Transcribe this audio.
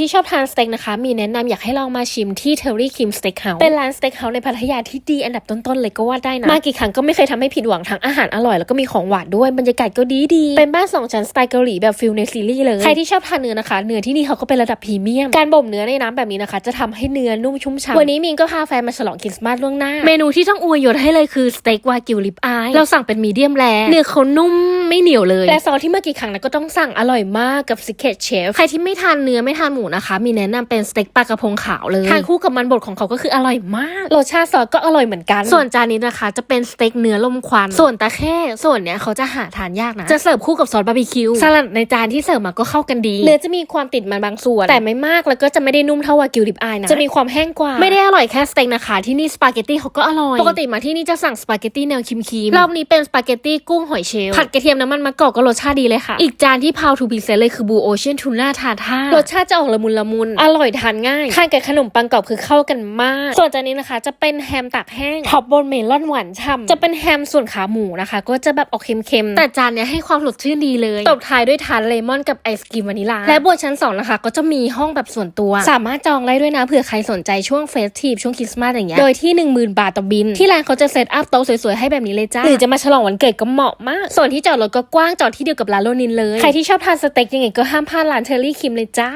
ที่ชอบทานสเต็กนะคะ มีแนะนำอยากให้ลองมาชิมที่เทอรี่คิมสเต็กเฮาส์เป็นร้านสเต็กเฮาส์ในพัทยาที่ดีอันดับต้นๆเลยก็ว่าได้นะ มากี่ครั้งก็ไม่เคยทำให้ผิดหวังทั้งอาหารอร่อยแล้วก็มีของหวานด้วยบรรยากาศก็ดีดีๆเป็นบ้านสองชั้นสไตล์เกาหลีแบบฟิลในซีรีส์เลยใครที่ชอบทานเนื้อนะคะ เนื้อที่นี่เขาก็เป็นระดับพรีเมียมการบ่มเนื้อในน้ำแบบนี้นะคะ จะทำให้เนื้อนุ่มชุ่มฉ่ำวันนี้มินก็พาแฟนมาฉลองคริสต์มาสล่วงหน้า เมนูที่ต้องอวยยศให้เลยคือสเต็กวากิวลิปอายเราสั่งเป็นมีเดียมแรเนื้อเขานุ่ม ไม่เหนียวเลยและซอสที่เมื่อกี้ครั้งนั้นก็ต้องสั่งอร่อยมากกับ Secret Chef ใครที่ไม่ทานเนื้อไม่ทานหมูนะคะ มีแนะนำเป็นสเต็กปลากระพงขาวเลยทานคู่กับมันบดของเขาก็คืออร่อยมากรสชาติซอสก็อร่อยเหมือนกัน ส่วนจานนี้นะคะ จะเป็นสเต็กเนื้อลมควันส่วนตะแค่ส่วนเนี้ยเขาจะหาทานยากนะจะเสิร์ฟคู่กับซอสบาร์บีคิวสลัดในจานที่เสิร์ฟมาก็เข้ากันดีเนื้อจะมีความติดมันบางส่วน แต่ไม่มากแล้วก็จะไม่ได้นุ่มเท่าวากิวริบอายนะจะมีความแห้งกว่าไม่ได้อร่อยแค่สเต็กนะคะที่นี่สปาเกตตี้เขาก็อร่อยปกติมาที่นี่จะสั่งสปาเกตตี้แนวคิมคิมรอบนี้เป็นสปาเกตตี้กุ้งหอยเชลล์ผัดกระเทียมน้ำมันมะกอกก็รสชาติดีเลยค่ะ อีกจานที่พาวทูพิเศษเลยคือบูโอเชียนทูน่าทาท่ารสชาติจะออกละมุนละมุน อร่อยทานง่ายทานกับขนมปังกรอบคือเข้ากันมาก ส่วนจานนี้นะคะ จะเป็นแฮมตากแห้งท็อปบนเมลอนหวานฉ่ำจะเป็นแฮมส่วนขาหมูนะคะ ก็จะแบบออกเค็มๆแต่จานเนี้ยให้ความสดชื่นดีเลยตบท้ายด้วยทานเลมอนกับไอศกรีมวานิลาและบนชั้น2นะคะก็จะมีห้องแบบส่วนตัว สามารถจองได้ด้วยนะเผื่อใครสนใจช่วงเฟสทีฟช่วงคริสต์มาสอย่างเงี้ยโดยที่ 10,000 บาทต่อบิน ที่ร้านเขาจะเซตอัพโต๊ะสวยๆให้แบบนี้เลยจ้าหรือจะมาฉลองวันเกิดก็เหมาะมาก ส่วนที่จอดรถก็กว้างจอดที่เดียวกับร้านโลนินเลย ใครที่ชอบทานสเต็กยังไงก็ห้ามพลาดร้านเชอรี่คิมเลยจ้า